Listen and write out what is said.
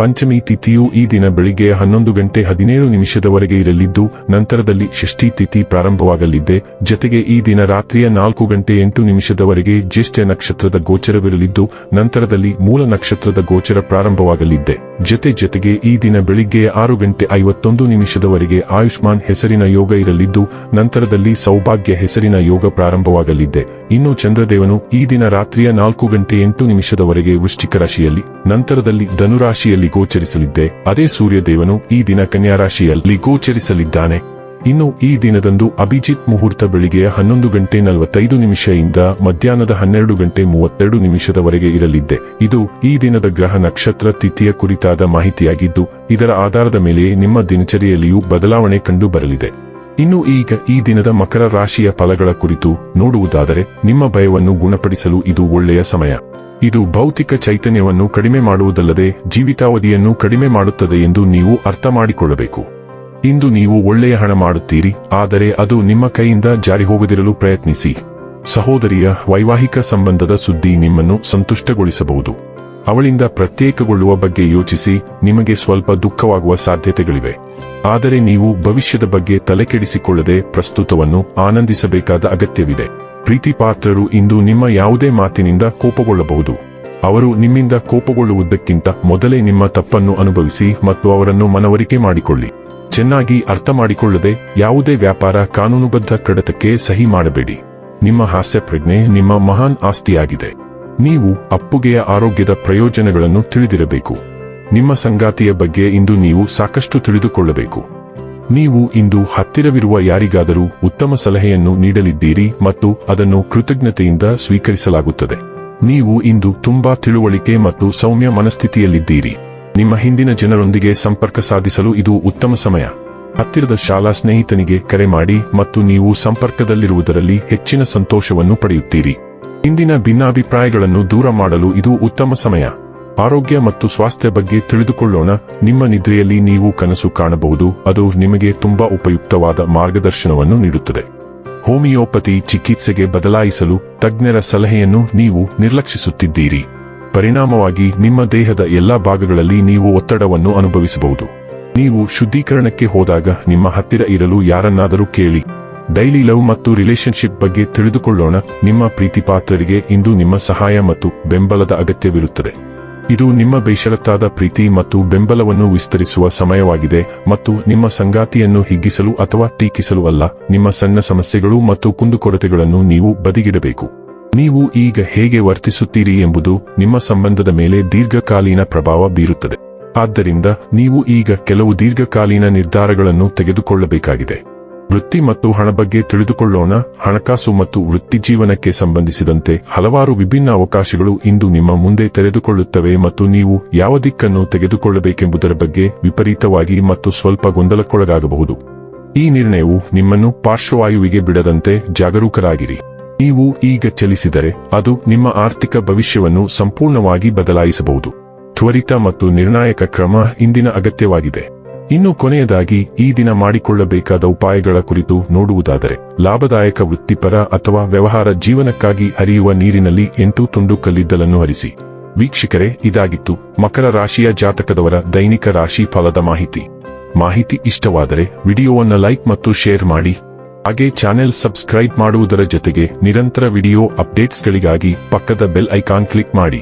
ಪಂಚಮಿ ತಿಥಿಯು ಈ ದಿನ ಬೆಳಿಗ್ಗೆ ಹನ್ನೊಂದು ಗಂಟೆ ಹದಿನೇಳು ನಿಮಿಷದವರೆಗೆ ಇರಲಿದ್ದು, ನಂತರದಲ್ಲಿ ಷಷ್ಠಿ ತಿಥಿ ಪ್ರಾರಂಭವಾಗಲಿದೆ. ಜತೆಗೆ ಈ ದಿನ ರಾತ್ರಿಯ ನಾಲ್ಕು ಗಂಟೆ ಎಂಟು ನಿಮಿಷದವರೆಗೆ ಜ್ಯೇಷ್ಠ ನಕ್ಷತ್ರದ ಗೋಚರವಿರಲಿದ್ದು, ನಂತರದಲ್ಲಿ ಮೂಲ ನಕ್ಷತ್ರದ ಗೋಚರ ಪ್ರಾರಂಭವಾಗಲಿದೆ. ಜತೆ ಜೊತೆಗೆ ಈ ದಿನ ಬೆಳಿಗ್ಗೆ ಆರು ಗಂಟೆ ಐವತ್ತೊಂದು ನಿಮಿಷದವರೆಗೆ ಆಯುಷ್ಮಾನ್ ಹೆಸರಿನ ಯೋಗ ಇರಲಿದ್ದು, ನಂತರದಲ್ಲಿ ಸೌಭಾಗ್ಯ ಹೆಸರಿನ ಯೋಗ ಪ್ರಾರಂಭವಾಗಲಿದೆ. ಇನ್ನು ಚಂದ್ರದೇವನು ಈ ದಿನ ರಾತ್ರಿಯ ನಾಲ್ಕು ಗಂಟೆ ಎಂಟು ನಿಮಿಷದವರೆಗೆ ವೃಶ್ಚಿಕ ರಾಶಿಯಲ್ಲಿ, ನಂತರದಲ್ಲಿ ಧನುರಾಶಿಯಲ್ಲಿ ಗೋಚರಿಸಲಿದ್ದೆ. ಅದೇ ಸೂರ್ಯದೇವನು ಈ ದಿನ ಕನ್ಯಾ ರಾಶಿಯಲ್ಲಿ ಗೋಚರಿಸಲಿದ್ದಾನೆ. ಇನ್ನು ಈ ದಿನದಂದು ಅಭಿಜಿತ್ ಮುಹೂರ್ತ ಬೆಳಿಗ್ಗೆ ಹನ್ನೊಂದು ಗಂಟೆ ನಲವತ್ತೈದು ನಿಮಿಷದಿಂದ ಮಧ್ಯಾಹ್ನದ ಹನ್ನೆರಡು ಗಂಟೆ ಮೂವತ್ತೆರಡು ನಿಮಿಷದವರೆಗೆ ಇರಲಿದ್ದೆ. ಇದು ಈ ದಿನದ ಗ್ರಹ ನಕ್ಷತ್ರ ತಿಥಿಯ ಕುರಿತಾದ ಮಾಹಿತಿಯಾಗಿದ್ದು, ಇದರ ಆಧಾರದ ಮೇಲೆ ನಿಮ್ಮ ದಿನಚರಿಯಲ್ಲಿಯೂ ಬದಲಾವಣೆ ಕಂಡು ಬರಲಿದೆ. ಇನ್ನು ಈಗ ಈ ದಿನದ ಮಕರ ರಾಶಿಯ ಫಲಗಳ ಕುರಿತು ನೋಡುವುದಾದರೆ, ನಿಮ್ಮ ಭಯವನ್ನು ಗುಣಪಡಿಸಲು ಇದು ಒಳ್ಳೆಯ ಸಮಯ. ಇದು ಭೌತಿಕ ಚೈತನ್ಯವನ್ನು ಕಡಿಮೆ ಮಾಡುವುದಲ್ಲದೆ ಜೀವಿತಾವಧಿಯನ್ನು ಕಡಿಮೆ ಮಾಡುತ್ತದೆ ಎಂದು ನೀವು ಅರ್ಥ ಮಾಡಿಕೊಳ್ಳಬೇಕು. ಇಂದು ನೀವು ಒಳ್ಳೆಯ ಹಣ ಮಾಡುತ್ತೀರಿ, ಆದರೆ ಅದು ನಿಮ್ಮ ಕೈಯಿಂದ ಜಾರಿ ಹೋಗದಿರಲು ಪ್ರಯತ್ನಿಸಿ. ಸಹೋದರಿಯ ವೈವಾಹಿಕ ಸಂಬಂಧದ ಸುದ್ದಿ ನಿಮ್ಮನ್ನು ಸಂತುಷ್ಟಗೊಳಿಸಬಹುದು. ಅವಳಿಂದ ಪ್ರತ್ಯೇಕಗೊಳ್ಳುವ ಬಗ್ಗೆ ಯೋಚಿಸಿ ನಿಮಗೆ ಸ್ವಲ್ಪ ದುಃಖವಾಗುವ ಸಾಧ್ಯತೆಗಳಿವೆ. ಆದರೆ ನೀವು ಭವಿಷ್ಯದ ಬಗ್ಗೆ ತಲೆಕೆಡಿಸಿಕೊಳ್ಳದೆ ಪ್ರಸ್ತುತವನ್ನು ಆನಂದಿಸಬೇಕಾದ ಅಗತ್ಯವಿದೆ. ಪ್ರೀತಿಪಾತ್ರರು ಇಂದು ನಿಮ್ಮ ಯಾವುದೇ ಮಾತಿನಿಂದ ಕೋಪಗೊಳ್ಳಬಹುದು. ಅವರು ನಿಮ್ಮಿಂದ ಕೋಪಗೊಳ್ಳುವುದಕ್ಕಿಂತ ಮೊದಲೇ ನಿಮ್ಮ ತಪ್ಪನ್ನು ಅನುಭವಿಸಿ ಮತ್ತು ಅವರನ್ನು ಮನವರಿಕೆ ಮಾಡಿಕೊಳ್ಳಿ. ಚೆನ್ನಾಗಿ ಅರ್ಥ ಮಾಡಿಕೊಳ್ಳದೆ ಯಾವುದೇ ವ್ಯಾಪಾರ ಕಾನೂನುಬದ್ಧ ಕಡತಕ್ಕೆ ಸಹಿ ಮಾಡಬೇಡಿ. ನಿಮ್ಮ ಹಾಸ್ಯ ಪ್ರಜ್ಞೆ ನಿಮ್ಮ ಮಹಾನ್ ಆಸ್ತಿಯಾಗಿದೆ. ನೀವು ಅಪ್ಪುಗೆಯ ಆರೋಗ್ಯದ ಪ್ರಯೋಜನಗಳನ್ನು ತಿಳಿದಿರಬೇಕು. ನಿಮ್ಮ ಸಂಗಾತಿಯ ಬಗ್ಗೆ ಇಂದು ನೀವು ಸಾಕಷ್ಟು ತಿಳಿದುಕೊಳ್ಳಬೇಕು. ನೀವು ಇಂದು ಹತ್ತಿರವಿರುವ ಯಾರಿಗಾದರೂ ಉತ್ತಮ ಸಲಹೆಯನ್ನು ನೀಡಲಿದ್ದೀರಿ ಮತ್ತು ಅದನ್ನು ಕೃತಜ್ಞತೆಯಿಂದ ಸ್ವೀಕರಿಸಲಾಗುತ್ತದೆ. ನೀವು ಇಂದು ತುಂಬಾ ತಿಳುವಳಿಕೆ ಮತ್ತು ಸೌಮ್ಯ ಮನಸ್ಥಿತಿಯಲ್ಲಿದ್ದೀರಿ. ನಿಮ್ಮ ಹಿಂದಿನ ಜನರೊಂದಿಗೆ ಸಂಪರ್ಕ ಸಾಧಿಸಲು ಇದು ಉತ್ತಮ ಸಮಯ. ಹತ್ತಿರದ ಶಾಲಾ ಸ್ನೇಹಿತನಿಗೆ ಕರೆ ಮಾಡಿ ಮತ್ತು ನೀವು ಸಂಪರ್ಕದಲ್ಲಿರುವುದರಲ್ಲಿ ಹೆಚ್ಚಿನ ಸಂತೋಷವನ್ನು ಪಡೆಯುತ್ತೀರಿ. ಇಂದಿನ ಭಿನ್ನಾಭಿಪ್ರಾಯಗಳನ್ನು ದೂರ ಮಾಡಲು ಇದು ಉತ್ತಮ ಸಮಯ. ಆರೋಗ್ಯ ಮತ್ತು ಸ್ವಾಸ್ಥ್ಯ ಬಗ್ಗೆ ತಿಳಿದುಕೊಳ್ಳೋಣ. ನಿಮ್ಮ ನಿದ್ರೆಯಲ್ಲಿ ನೀವು ಕನಸು ಕಾಣಬಹುದು. ಅದು ನಿಮಗೆ ತುಂಬಾ ಉಪಯುಕ್ತವಾದ ಮಾರ್ಗದರ್ಶನವನ್ನು ನೀಡುತ್ತದೆ. ಹೋಮಿಯೋಪತಿ ಚಿಕಿತ್ಸೆಗೆ ಬದಲಾಯಿಸಲು ತಜ್ಞರ ಸಲಹೆಯನ್ನು ನೀವು ನಿರ್ಲಕ್ಷಿಸುತ್ತಿದ್ದೀರಿ. ಪರಿಣಾಮವಾಗಿ ನಿಮ್ಮ ದೇಹದ ಎಲ್ಲಾ ಭಾಗಗಳಲ್ಲಿ ನೀವು ಒತ್ತಡವನ್ನು ಅನುಭವಿಸಬಹುದು. ನೀವು ಶುದ್ಧೀಕರಣಕ್ಕೆ ಹೋದಾಗ ನಿಮ್ಮ ಹತ್ತಿರ ಇರಲು ಯಾರನ್ನಾದರೂ ಕೇಳಿ. ಡೈಲಿ ಲವ್ ಮತ್ತು ರಿಲೇಶನ್ಶಿಪ್ ಬಗ್ಗೆ ತಿಳಿದುಕೊಳ್ಳೋಣ. ನಿಮ್ಮ ಪ್ರೀತಿಪಾತ್ರರಿಗೆ ಇಂದು ನಿಮ್ಮ ಸಹಾಯ ಮತ್ತು ಬೆಂಬಲದ ಅಗತ್ಯವಿರುತ್ತದೆ. ಇದು ನಿಮ್ಮ ಬೇಷರತ್ತಾದ ಪ್ರೀತಿ ಮತ್ತು ಬೆಂಬಲವನ್ನು ವಿಸ್ತರಿಸುವ ಸಮಯವಾಗಿದೆ ಮತ್ತು ನಿಮ್ಮ ಸಂಗಾತಿಯನ್ನು ಹಿಗ್ಗಿಸಲು ಅಥವಾ ಟೀಕಿಸಲು ಅಲ್ಲ. ನಿಮ್ಮ ಸಣ್ಣ ಸಮಸ್ಯೆಗಳು ಮತ್ತು ಕುಂದುಕೊರತೆಗಳನ್ನು ನೀವು ಬದಿಗಿಡಬೇಕು. ನೀವು ಈಗ ಹೇಗೆ ವರ್ತಿಸುತ್ತೀರಿ ಎಂಬುದು ನಿಮ್ಮ ಸಂಬಂಧದ ಮೇಲೆ ದೀರ್ಘಕಾಲೀನ ಪ್ರಭಾವ ಬೀರುತ್ತದೆ. ಆದ್ದರಿಂದ ನೀವು ಈಗ ಕೆಲವು ದೀರ್ಘಕಾಲೀನ ನಿರ್ಧಾರಗಳನ್ನು ತೆಗೆದುಕೊಳ್ಳಬೇಕಾಗಿದೆ. ವೃತ್ತಿ ಮತ್ತು ಹಣ ಬಗ್ಗೆ ತಿಳಿದುಕೊಳ್ಳೋಣ. ಹಣಕಾಸು ಮತ್ತು ವೃತ್ತಿ ಜೀವನಕ್ಕೆ ಸಂಬಂಧಿಸಿದಂತೆ ಹಲವಾರು ವಿಭಿನ್ನ ಅವಕಾಶಗಳು ಇಂದು ನಿಮ್ಮ ಮುಂದೆ ತೆರೆದುಕೊಳ್ಳುತ್ತವೆ ಮತ್ತು ನೀವು ಯಾವ ದಿಕ್ಕನ್ನು ತೆಗೆದುಕೊಳ್ಳಬೇಕೆಂಬುದರ ಬಗ್ಗೆ ವಿಪರೀತವಾಗಿ ಮತ್ತು ಸ್ವಲ್ಪ ಗೊಂದಲಕ್ಕೊಳಗಾಗಬಹುದು. ಈ ನಿರ್ಣಯವು ನಿಮ್ಮನ್ನು ಪಾರ್ಶ್ವವಾಯುವಿಗೆ ಬಿಡದಂತೆ ಜಾಗರೂಕರಾಗಿರಿ. ನೀವು ಈಗ ಚಲಿಸಿದರೆ ಅದು ನಿಮ್ಮ ಆರ್ಥಿಕ ಭವಿಷ್ಯವನ್ನು ಸಂಪೂರ್ಣವಾಗಿ ಬದಲಾಯಿಸಬಹುದು. ತ್ವರಿತ ಮತ್ತು ನಿರ್ಣಾಯಕ ಕ್ರಮ ಇಂದಿನ ಅಗತ್ಯವಾಗಿದೆ. ಇನ್ನು ಕೊನೆಯದಾಗಿ ಈ ದಿನ ಮಾಡಿಕೊಳ್ಳಬೇಕಾದ ಉಪಾಯಗಳ ಕುರಿತು ನೋಡುವುದಾದರೆ, ಲಾಭದಾಯಕ ವೃತ್ತಿಪರ ಅಥವಾ ವ್ಯವಹಾರ ಜೀವನಕ್ಕಾಗಿ ಹರಿಯುವ ನೀರಿನಲ್ಲಿ ಎಂಟು ತುಂಡು ಕಲ್ಲಿದ್ದಲನ್ನು ಹರಿಸಿ. ವೀಕ್ಷಕರೇ, ಇದಾಗಿತ್ತು ಮಕರ ರಾಶಿಯ ಜಾತಕದವರ ದೈನಿಕ ರಾಶಿ ಫಲದ ಮಾಹಿತಿ. ಮಾಹಿತಿ ಇಷ್ಟವಾದರೆ ವಿಡಿಯೋವನ್ನು ಲೈಕ್ ಮತ್ತು ಶೇರ್ ಮಾಡಿ. ಹಾಗೆ ಚಾನೆಲ್ ಸಬ್ಸ್ಕ್ರೈಬ್ ಮಾಡುವುದರ ಜೊತೆಗೆ ನಿರಂತರ ವಿಡಿಯೋ ಅಪ್ಡೇಟ್ಸ್ಗಳಿಗಾಗಿ ಪಕ್ಕದ ಬೆಲ್ ಐಕಾನ್ ಕ್ಲಿಕ್ ಮಾಡಿ.